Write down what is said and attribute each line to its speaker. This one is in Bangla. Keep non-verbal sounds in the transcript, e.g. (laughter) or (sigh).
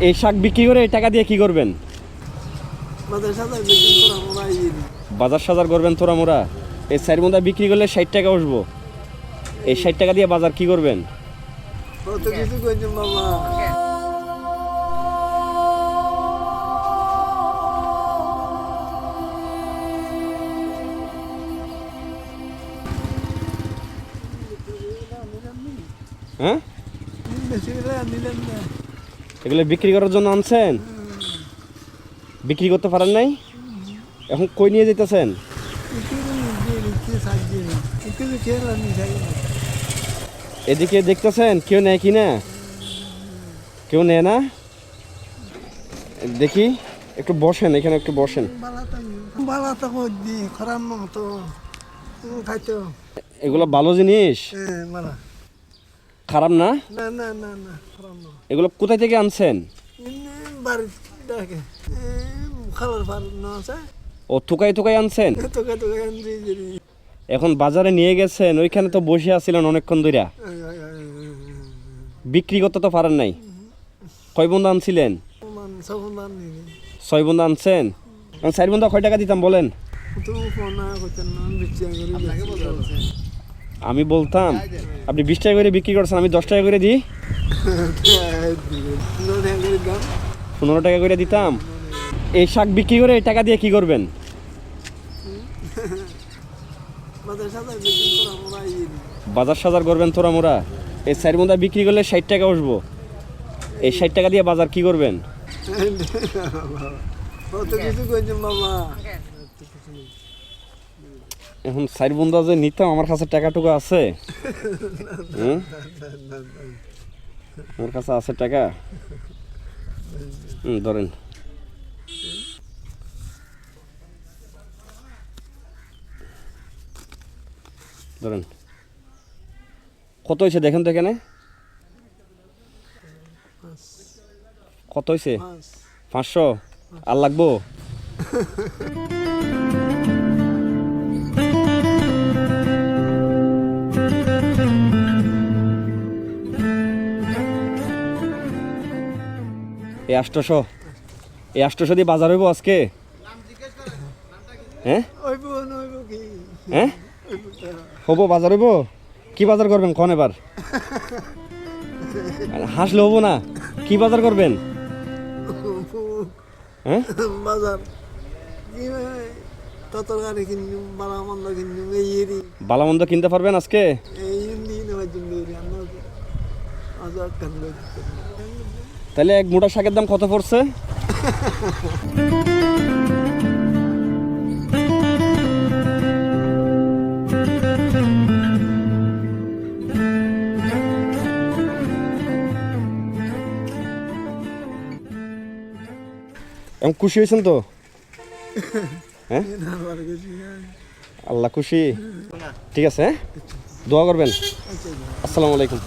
Speaker 1: এই শাক বিক্রি করে এই টাকা দিয়ে কি করবেন?
Speaker 2: বাজার সাজার
Speaker 1: করবেন তোরা মোরা এই চার মন্দা বিক্রি করলে ষাট টাকা উঠবো এই ষাট টাকা দিয়ে বাজার কি করবেন? হ্যাঁ? এগুলো বিক্রি করার জন্য আনছেন? বিক্রি করতে পারেন নাই? এখন কই নিয়ে যেতেছেন এদিকে দেখতেছেন? কেউ নেয় কি না? কেউ নেয় না? দেখি একটু বসেন এখানে একটু বসেন। এগুলো ভালো জিনিস?
Speaker 2: হ্যাঁ
Speaker 1: খারাপ না?
Speaker 2: না না না না খারাপ না।
Speaker 1: এগুলো কোথায় থেকে আনছেন?
Speaker 2: এমনি বাড়ি ডাকে খালার বাড়ি না আছে।
Speaker 1: ও থুকাই থুকাই আনছেন?
Speaker 2: আনছি
Speaker 1: এখন বাজারে নিয়ে গেছেন ওইখানে তো বসে আছিলেন অনেকক্ষণ ধরে বিক্রি করতে তো পারেন নাই। কয় বন্ধু আনছিলেন? ছয় বন্ধু আনছেন? চার বন্ধু কয় টাকা দিতাম বলেন? আমি বলতাম, আপনি বিশ টাকা করে বিক্রি করছেন, আমি দশ টাকা করে দিই। পনেরো টাকা করে দিতাম। এই শাক বিক্রি করে এই টাকা দিয়ে কি করবেন?
Speaker 2: বাজার সাজার
Speaker 1: করবেন তোরা মোরা। এই চার বন্ধা বিক্রি করলে ষাট টাকা উঠবো এই ষাট টাকা দিয়ে বাজার কি করবেন?
Speaker 2: বাবা?
Speaker 1: এখন চার বন্ধা যে নিতাম আমার কাছে টাকাটুকু আছে? (laughs) (laughs) আমার কাছে আছে টাকা? হুম ধরেন। ধরেন। কত হয়েছে দেখেন তো এখানে? কত হয়েছে? পাঁচশো? আর লাগবো? (laughs) এই আষ্টশো। এই আষ্টশো দিয়ে বাজার হইব আজকে? হ্যাঁ? হ্যাঁ? হব বাজার হইব? কি বাজার করবেন কন এবার? হাসলে হব না। কি বাজার করবেন? হ্যাঁ?
Speaker 2: বাজার। কি ততরকারি কিনলুম বালা মন্দ কিনলুম এই এরি।
Speaker 1: বালামন্দ কিনতে পারবেন আজকে?
Speaker 2: এই জন্য
Speaker 1: তাহলে এক মোটা শাকের দাম কত পড়ছে? খুশি হয়েছেন তো? হ্যাঁ? আল্লাহ খুশি। ঠিক আছে হ্যাঁ? দোয়া করবেন। আসসালামু আলাইকুম।